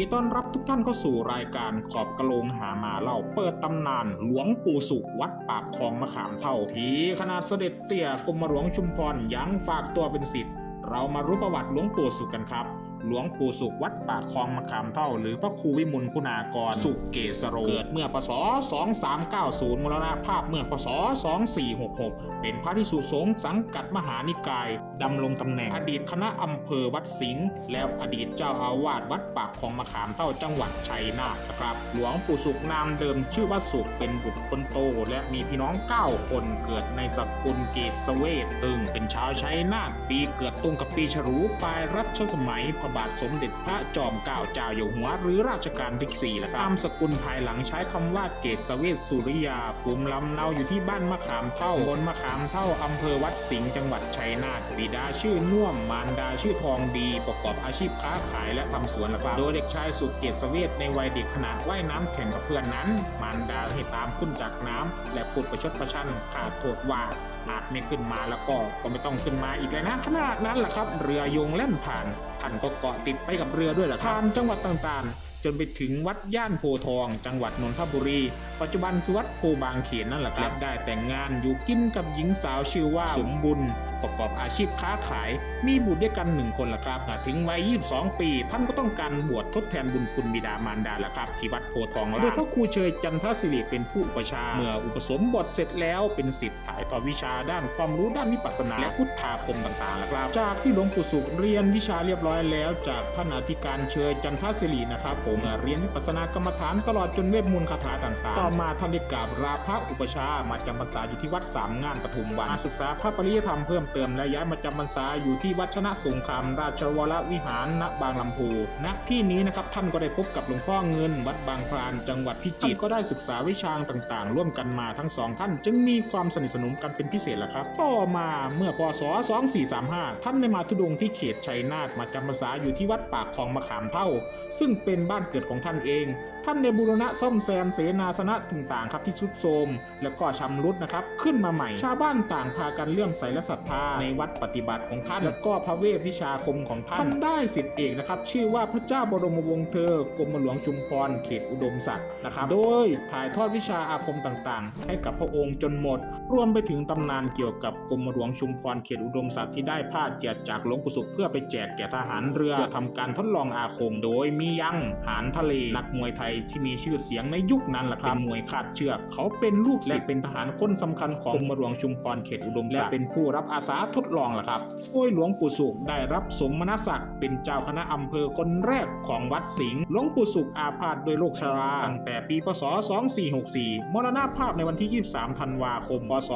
ดีต้อนรับทุกท่านเข้าสู่รายการขอบกระโลงหามาเล่าเปิดตำนานหลวงปู่สุขวัดปากคลองมะขามเท่าทีขนาดเสด็จเตี่ยกรมหลวงชุมพรยังฝากตัวเป็นสิทธิ์ เรามารู้ประวัติหลวงปู่สุขกันครับ หลวงปู่สุขวัดปากคลองมะขามเท่า หรือพระครูวิมุลคุณากร สุขเกษโร เกิดเมื่อพศ 2390 มรณภาพเมื่อพศ 2466 เป็นพระที่สุสงสังกัดมหานิกาย ดำรงตำแหน่งอดีตคณะอำเภอวัดสิงห์แล้วอดีตเจ้าอาวาสวัดปากคลองมะขามเท่าจังหวัดชัยนาทนะครับ หลวงปู่สุขนามเดิมชื่อว่าสุขเป็นบุตรคนโต และมีพี่น้อง 9 คนเกิดในสกุลเกตสเวตตึงเป็นชาวชัยนาทปีเกิดตรงกับปีฉลูปลายรัชสมัยพบาทสมเด็จพระจอมเกล้าเจ้าอยู่หัวหรือราชการที่สี่ละครับนามสกุลภายหลังใช้คำว่าเกตสเวตสุริยาภูมิลำเนาอยู่ที่บ้านมะขามเท่าบนมะขามเท่าอำเภอวัดสิงห์จังหวัดชัยนาทบิดาชื่อน่วมมารดาชื่อทองดีประกอบอาชีพค้าขายและทำสวนละครับโดยเด็กชายสุเกตสเวตในวัยเด็กขณะว่ายน้ำแข่งกับเพื่อนนั้น มารดาให้ตามขึ้นจากน้ำและพูดประชดประชันขาดโทษว่าหากไม่ขึ้นมาแล้วก็ก็ไม่ต้องขึ้นมาอีกเลยนะขณะนั้นแหละครับ เรือยงแล่นผ่านท่านก็เกาะติดไปกับเรือด้วยแหละครับผ่ามจังหวัดต่างๆ จนไปถึงวัดย่านโพธิ์ทอง จังหวัดนนทบุรี ปัจจุบันคือวัดโพบางเขนนั่นแหละครับและได้แต่งงานอยู่กินกับหญิงสาวชื่อว่าสมบุญ ประกอบอาชีพค้าขาย มีบุตรด้วยกันหนึ่งคนละครับถึงวัย 22 ปี ท่านก็ต้องการบวชทดแทนบุญคุณบิดามารดาละครับที่วัดโพธิ์ทองโดยพระครูเชยจันทศิริเป็นผู้อุปชฌาย์เมื่ออุปสมบทเสร็จแล้วเป็นศิษย์ถ่ายทอดวิชาด้านความรู้ด้านวิปัสสนาและพุทธาคมต่างๆละครับ จากที่หลวงปู่สุขเรียนวิชาเรียบร้อยแล้ว จากท่านอธิการเชยจันทศิรินะครับผมเรียนวิปัสสนากรรมฐานตลอดจนเวทมนต์คาถาต่างๆ ต่อมาท่านได้กราบลาพระอุปชามาจำพรรษาอยู่ที่วัดสามงานปทุมวันมาศึกษาพระปริยธรรมเพิ่มเติมและย้ายมาจำพรรษาอยู่ที่วัดชนะสงครามราชวรวิหารณบางลำพูณที่นี้นะครับท่านก็ได้พบกับหลวงพ่อเงิน วัดบางพรานจังหวัดพิจิตรก็ได้ศึกษาวิชาต่างๆ ร่วมกันมาทั้งสองท่าน จึงมีความสนิทสนมกันเป็นพิเศษละครับต่อมาเมื่อปศ2435 ท่านได้มาทุดงที่เขตชัยนาทมาจำพรรษาอยู่ที่วัดปากคลองมะขามเท่า ซึ่งเป็นบ้านเกิดของท่านเอง ท่านในบูรณะซ่อมแซมเสนาสนะต่างๆครับที่ทรุดโทรมแล้วก็ชำรุดนะครับขึ้นมาใหม่ ชาวบ้านต่างพากันเลื่อมใสและศรัทธาในวัดปฏิบัติของท่านแล้วก็พระเวทวิชาคมของท่านท่านได้สิทธิเอกนะครับชื่อว่าพระเจ้าบรมวงศ์เธอกรมหลวงชุมพรเขตอุดมศักดิ์นะครับโดยถ่ายทอดวิชาอาคมต่างๆ ให้กับพระองค์จนหมด รวมไปถึงตำนานเกี่ยวกับกรมหลวงชุมพรเขตอุดมศักดิ์ที่ได้พาดเกียรติจากหลวงปู่สุขเพื่อไปแจกแก่ทหารเรือเพื่อทำการทดลองอาคมโดยมียังหานทะเล นักมวยไทยที่มีชื่อเสียงในยุคนั้นแหละครับเป็นมวยคาดเชือก เขาเป็นลูกศิษย์และเป็นทหารคนสำคัญของกรมหลวงชุมพรเขตอุดมศักดิ์และเป็นผู้รับอาสาทดลองแหละครับโดยหลวงปู่สุขได้รับสมณศักดิ์เป็นเจ้าคณะอำเภอคนแรกของวัดสิงห์หลวงปู่สุขอาพาธด้วยโรคชราตั้งแต่ปีพศ 2464 มรณภาพในวันที่ 23 ธันวาคม พศ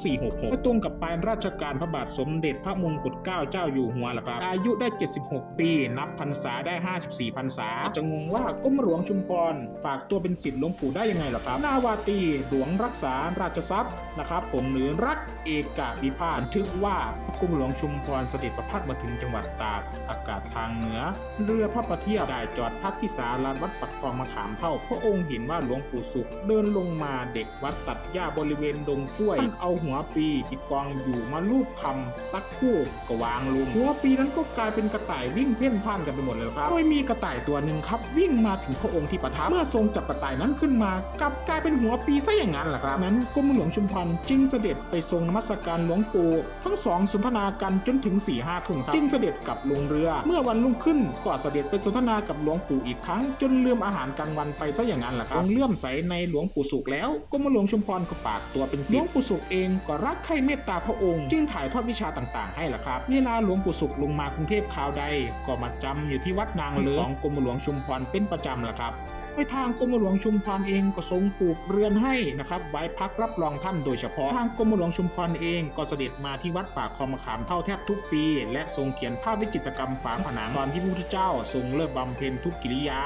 2466ก็ตรงกับปลายราชการพระบาทสมเด็จพระมงกุฎเกล้าเจ้าอยู่หัวแหละครับ อายุได้ 76 ปี นับพรรษาได้ 54 พรรษาจะงงว่ากรมหลวงชุมพร ฝากตัวเป็นศิษย์หลวงปู่ได้ยังไงล่ะครับ นาวาตรีหลวงรักษาราชทรัพย์นะครับผมหรือรักเอกาพิพาทบันทึกว่ากรมหลวงชุมพรเสด็จประพาสมาถึงจังหวัดตากอากาศทางเหนือ เรือพระประเทียบได้จอดพักที่ศาลาวัดปักคลองมะขามเท่า พระองค์เห็นว่าหลวงปู่สุข เดินลงมาเด็กวัดตัดหญ้าบริเวณดงกล้วยท่านเอาหัวปีที่กองอยู่มาลูบคำสักคู่ก็วางลงหัวปีนั้นก็กลายเป็นกระต่ายวิ่งเพ่นพ่านกันไปหมดเลยครับโดยมีกระต่ายตัวหนึ่งครับวิ่งมาถึงพระองค์ที่ประทับเมื่อทรงจับกระต่ายนั้นขึ้นมา กลับกลายเป็นหัวปีซะอย่างนั้นแหละครับนั้นกรมหลวงชุมพรจึงเสด็จไปทรงนมัสการหลวงปู่ทั้งสองสนทนากันจนถึง4ี่ห้าทุ่มครับจึงเสด็จกลับลงเรือ เมื่อวันรุ่งขึ้นก็เสด็จไปสนทนากับหลวงปู่อีกครั้ง จนลืมอาหารกลางวันไปซะอย่างนั้นแหละครับคงเลื่อมใสในหลวงปู่สุขแล้วกรมหลวงชุมพรก็ฝากตัวเป็นศิษย์หลวงปู่สุขเองก็รักใคร่เมตตาพระองค์ จึงถ่ายทอดวิชาต่างๆ ให้ละครับเวลาหลวงปู่สุขลงมากรุงเทพคราวใด ก็มาจำอยู่ที่วัดนางเลือของกรมหลวงชุมพรเป็นประจำละครับในทางกรมหลวงชุมพรเองก็ทรงปลูกเรือนให้นะครับไว้พักรับรองท่านโดยเฉพาะทางกรมหลวงชุมพรเองก็เสด็จมาที่วัดป่าคลองมขามเท่าแทบทุกปี และทรงเขียนภาพวิจิตรกรรมฝาผนังตอนที่พระพุทธเจ้าทรงเลิกบำเพ็ญทุกกิริยา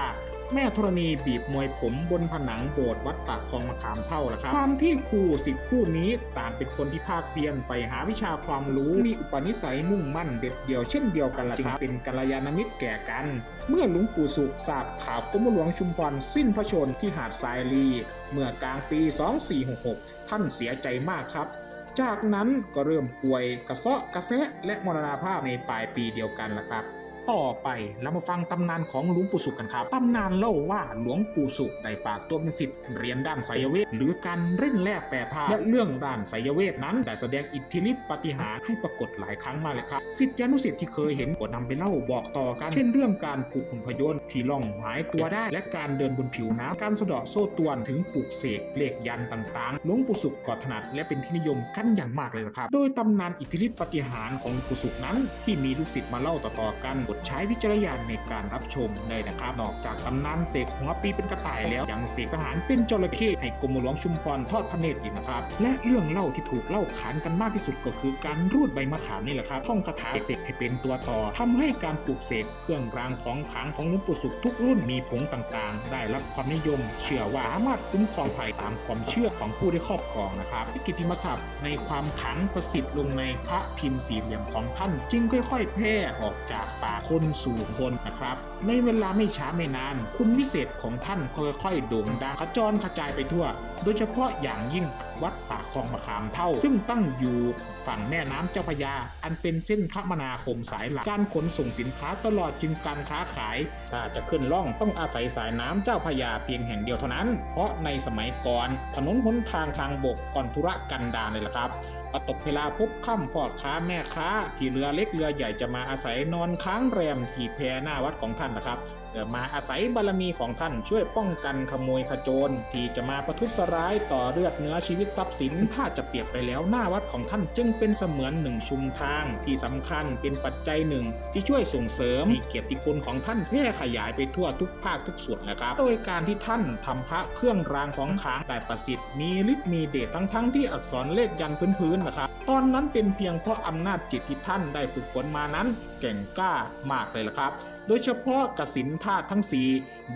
แม่ธรณีบีบมวยผมบนผนังโบสถ์วัดปากคลองมะขามเท่าละครับความที่ครูสิบคู่นี้ต่างเป็นคนที่ภาคเพียรใฝ่หาวิชาความรู้มีอุปนิสัยมุ่งมั่นเด็ดเดี่ยวเช่นเดียวกันละครับจึงเป็นกัลยาณมิตรแก่กัน เมื่อหลวงปู่สุขทราบข่าวกรมหลวงชุมพรสิ้นพระชนม์ที่หาดทรายลี เมื่อกลางปี 2466 ท่านเสียใจมากครับจากนั้นก็เริ่มป่วยกระเซาะกระแซะและมรณภาพในปลายปีเดียวกันละครับ ต่อไปเรามาฟังตำนานของหลวงปู่สุขกันครับ ตำนานเล่าว่าหลวงปู่สุขได้ฝากตัวเป็นศิษย์เรียนด้านไสยเวทหรือการเล่นแร่แปรธาตุและเรื่องด้านไสยเวทนั้นได้แสดงอิทธิฤทธิปฏิหารให้ปรากฏหลายครั้งมาเลยครับศิษยานุศิษย์ที่เคยเห็นก็นำไปเล่าบอกต่อกัน เช่นเรื่องการผูกหุ่นพยนต์ที่ล่องหายตัวได้ และการเดินบนผิวน้ำการสะเดาะโซ่ตวนถึงปลูกเสกเลขยันต่างๆหลวงปู่สุขก็ถนัดและเป็นที่นิยมกันอย่างมากเลยนะครับโดยตำนานอิทธิฤทธิปฏิหารของหลวงปู่สุขนั้นที่มีลูกศิษย์มาเล่าต่อๆกันดใช้วิจารณญาณในการรับชมเลยนะครับ นอกจากตำนานเสกหัวปีเป็นกระต่ายแล้วยังเสกทหารเป็นจระเข้ให้กรมหลวงชุมพรทอดพระเนตรอีกนะครับ และเรื่องเล่าที่ถูกเล่าขานกันมากที่สุดก็คือการรูดใบมะขามนี่แหละครับท่องคาถาเสกให้เป็นตัวต่อทำให้การปลูกเสกเครื่องรางของขลังของหลวงปู่สุขทุกรุ่นมีผงต่างๆ ได้รับความนิยม เชื่อว่าสามารถคุ้มครองภัยตามความเชื่อของผู้ได้ครอบครองนะครับกิตติมศัพท์ในความขลังประสิทธิ์ลงในพระพิมพ์สี่เหลี่ยมของท่าน จึงค่อย ๆ แพร่ออกจากปากคนสู่คนนะครับ ในเวลาไม่ช้าไม่นาน คุณวิเศษของท่านค่อยๆโด่งดังขจรกระจายไปทั่ว โดยเฉพาะอย่างยิ่งวัดป่าคลองมะขามเท่า ซึ่งตั้งอยู่ฝั่งแม่น้ำเจ้าพยา อันเป็นเส้นคมนาคมสายหลักการขนส่งสินค้าตลอดจึงการค้าขาย ถ้าจะขึ้นล่องต้องอาศัยสายน้ำเจ้าพยาเพียงแห่งเดียวเท่านั้น เพราะในสมัยก่อนถนนหนทางทางบกก่อนธุระกันดารเลยล่ะครับอตกเวลาพบค่ำพ่อค้าแม่ค้า ที่เรือเล็กเรือใหญ่จะมาอาศัยนอนค้างแรมที่แพหน้าวัดของท่านนะครับเดือมาอาศัยบารมีของท่านช่วยป้องกันขโมยขโจร ที่จะมาประทุษร้ายต่อเลือดเนื้อชีวิตทรัพย์สิน ถ้าจะเปรียบไปแล้วหน้าวัดของท่านจึงเป็นเสมือนหนึ่งชุมทาง ที่สำคัญเป็นปัจจัยหนึ่ง ที่ช่วยส่งเสริมให้เกียรติคุณของท่านแพร่ขยายไปทั่วทุกภาคทุกส่วนนะครับ โดยการที่ท่านทำพระเครื่องรางของขลังแต่ประสิทธิ์มีฤทธิ์มีเดชทั้งๆที่อักษรเลขยันพื้นๆนะครับตอนนั้นเป็นเพียงเพราะอำนาจจิตที่ท่านได้ฝึกฝนมานั้นเก่งกล้ามากเลยละครับ โดยเฉพาะกสินธาตุทั้งสี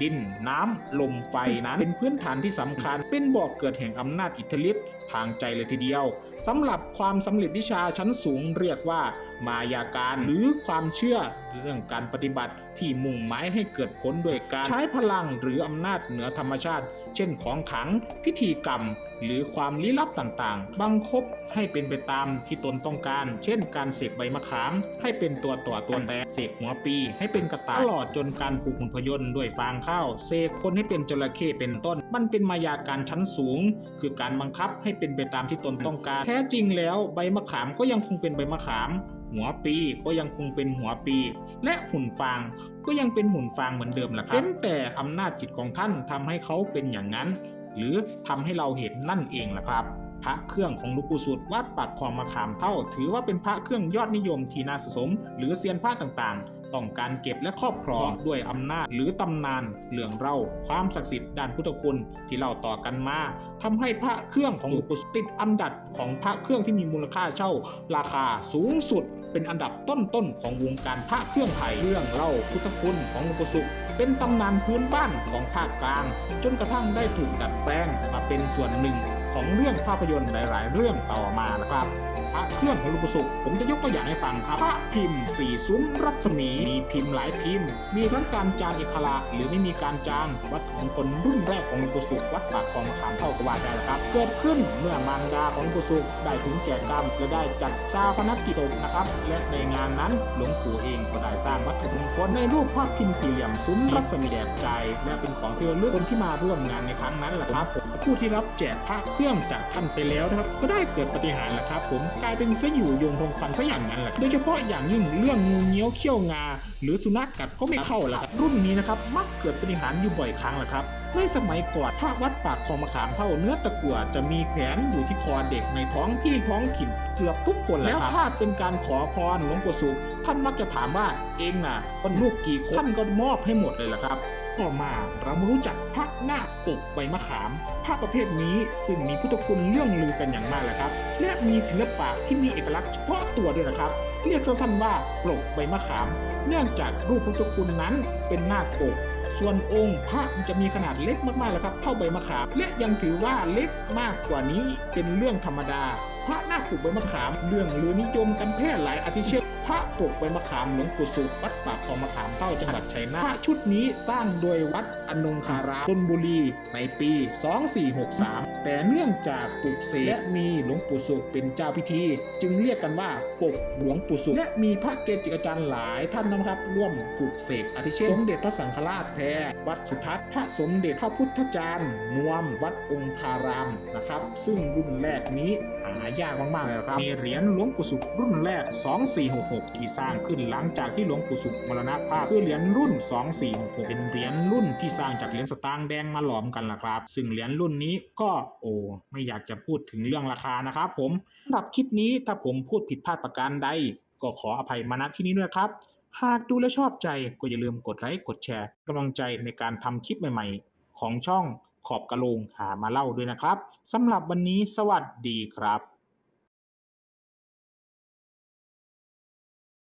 ดิน น้ำ ลมไฟนั้นเป็นพื้นฐานที่สำคัญ เป็นบ่อกเกิดแห่งอำนาจอิทธิฤทธิ์ทางใจเลยทีเดียวสำหรับความสำเร็จวิชาชั้นสูงเรียกว่า มายาการหรือความเชื่อเรื่องการปฏิบัติที่มุ่งหมายให้เกิดผลโดยการใช้พลังหรืออำนาจเหนือธรรมชาติ เช่นของขัง พิธีกรรม หรือความลี้ลับต่างๆ บังคบให้เป็นไปตามที่ตนต้องการ เช่น การเสกใบมะขาม ให้เป็นตัวต่อตัวแตเสกหัวปี ให้เป็นกระต่ายตลอดจนการปลูกหุ่นพยนต์ด้วยฟางข้าวเสกคนให้เป็นจระเข้เป็นต้นมันเป็นมายาการชั้นสูง คือการบังคับให้เป็นไปตามที่ตนต้องการ แท้จริงแล้วใบมะขามก็ยังคงเป็นใบมะขาม หัวปีก็ยังคงเป็นหัวปี และหุ่นฟางก็ยังเป็นหุ่นฟางเหมือนเดิมแหละครับเป็นแต่อำนาจจิตของท่านทำให้เขาเป็นอย่างนั้น หรือทำให้เราเห็นนั่นเองแหละครับพระเครื่องของหลูกปู่สุดวัดปากคลองมะขามเท่า ถือว่าเป็นพระเครื่องยอดนิยมที่น่าสะสม หรือเซียนพระต่างๆ ต้องการเก็บและครอบครองด้วยอำนาจหรือตำนานเรื่องเล่าความศักดิ์สิทธิ์ด้านพุทธคุณที่เล่าต่อกันมาทำให้พระเครื่องของหลวงปู่สุดติดอันดับของพระเครื่องที่มีมูลค่าเช่า ราคาสูงสุดเป็นอันดับต้นๆของวงการพระเครื่องไทยเรื่องเล่าพุทธคุณของหลวงปู่สุขเป็นตำนานพื้นบ้านของภาคกลาง จนกระทั่งได้ถูกดัดแปลงมาเป็นส่วนหนึ่ง ของเรื่องภาพยนตร์หลาย ๆ เรื่องต่อมานะครับพระเครื่องของหลวงปู่สุขผมจะยกตัวอย่างให้ฟังครับ พระพิมพ์สีซุ้มรัศมี มีพิมพ์หลายพิมพ์ มีทั้งการจางเอกลาหรือไม่มีการจางวัตถุมงคลรุ่นแรกของหลวงปู่สุขวัดปากคลองขามเท่ากว่าได้แล้วครับ เกิดขึ้นเมื่อมารดาของหลวงปู่สุขได้ถึงแก่กรรมและได้จัดชาพนักกิจศพนะครับ และในงานนั้นหลวงปู่เองก็ได้สร้างวัตถุมงคลในรูปภาพพิมพ์สี่เหลี่ยมซุ้มรัศมีแจกจ่ายและเป็นของที่ระลึกคนที่มาร่วมงานในครั้งนั้นแหละครับผมผู้ที่รับแจกพระเครื่องจากท่านไปแล้วนะครับก็ได้เกิดปาฏิหารย์แหละครับ ผมกลายเป็นซะอยู่ยงคงควันซะอย่างนั้นแหละโดยเฉพาะอย่างยิ่งเรื่องงูเงี้ยวเขี้ยวงา หรือสุนัขกัดก็ไม่เข้าละครับรุ่นนี้นะครับมักเกิดปาฏิหารย์อยู่บ่อยครั้งแหละครับในสมัยก่อนพระวัดปากคลองมะขามเท่าเนื้อตะกั่วจะมีแขวนอยู่ที่คอเด็กในท้องที่ท้องถิ่นเกือบทุกคนแล้วถ้าเป็นการขอพรหลวงปู่สุขท่านมักจะถามว่าเองน่ะคนลูกกี่คนท่านก็มอบให้หมดเลยละครับ ต่อมาเรามารู้จักพระนาคปกใบมะขามพระประเภทนี้ซึ่งมีพุทธคุณเรื่องลือกันอย่างมากแหละครับ และมีศิลปะที่มีเอกลักษณ์เฉพาะตัวด้วยนะครับ เรียกสั้นๆว่าปกใบมะขาม เนื่องจากรูปพุทธคุณนั้นเป็นนาคปกส่วนองค์พระจะมีขนาดเล็กมากๆเลยครับเท่าใบมะขาม และยังถือว่าเล็กมากกว่านี้เป็นเรื่องธรรมดา พระนาคปกใบมะขาม เรื่องลือนิยมกันแพร่หลายอาทิเช่น พพระปกใบมะขามหลวงปู่สุขวัดปากคลองมะขามเต้าจังหวัดชัยนาทพระชุดนี้สร้างโดยวัดอนงคารามธนบุรีในปี 2463 แต่เนื่องจากปลุกเสกและมีหลวงปู่สุขเป็นเจ้าพิธี จึงเรียกกันว่าปกหลวงปู่สุขและมีพระเกจิอาจารย์หลายท่านนะครับร่วมปลุกเสกอาทิเช่นสมเด็จพระสังฆราชแพรวัดสุทัศน์พระสมเด็จพระพุทธจารย์นวมวัดองคารามนะครับ ซึ่งรุ่นแรกนี้หายากมากๆเลยนะครับมีเหรียญหลวงปู่สุขรุ่นแรก 2466ที่สร้างขึ้นหลังจากที่หลวงปู่สุขมรณภาพคือเหรียญรุ่น 2466 เป็นเหรียญรุ่นที่สร้างจากเหรียญสตางค์แดงมาหลอมกันล่ะครับ ซึ่งเหรียญรุ่นนี้ก็โอ้ไม่อยากจะพูดถึงเรื่องราคานะครับผมสำหรับคลิปนี้ถ้าผมพูดผิดพลาดประการใด ก็ขออภัยมาณที่นี้ด้วยครับ หากดูและชอบใจก็อย่าลืมกดไลค์กดแชร์กำลังใจในการทำคลิปใหม่ ๆ ของช่องขอบกระโลงหามาเล่าด้วยนะครับสำหรับวันนี้สวัสดีครับ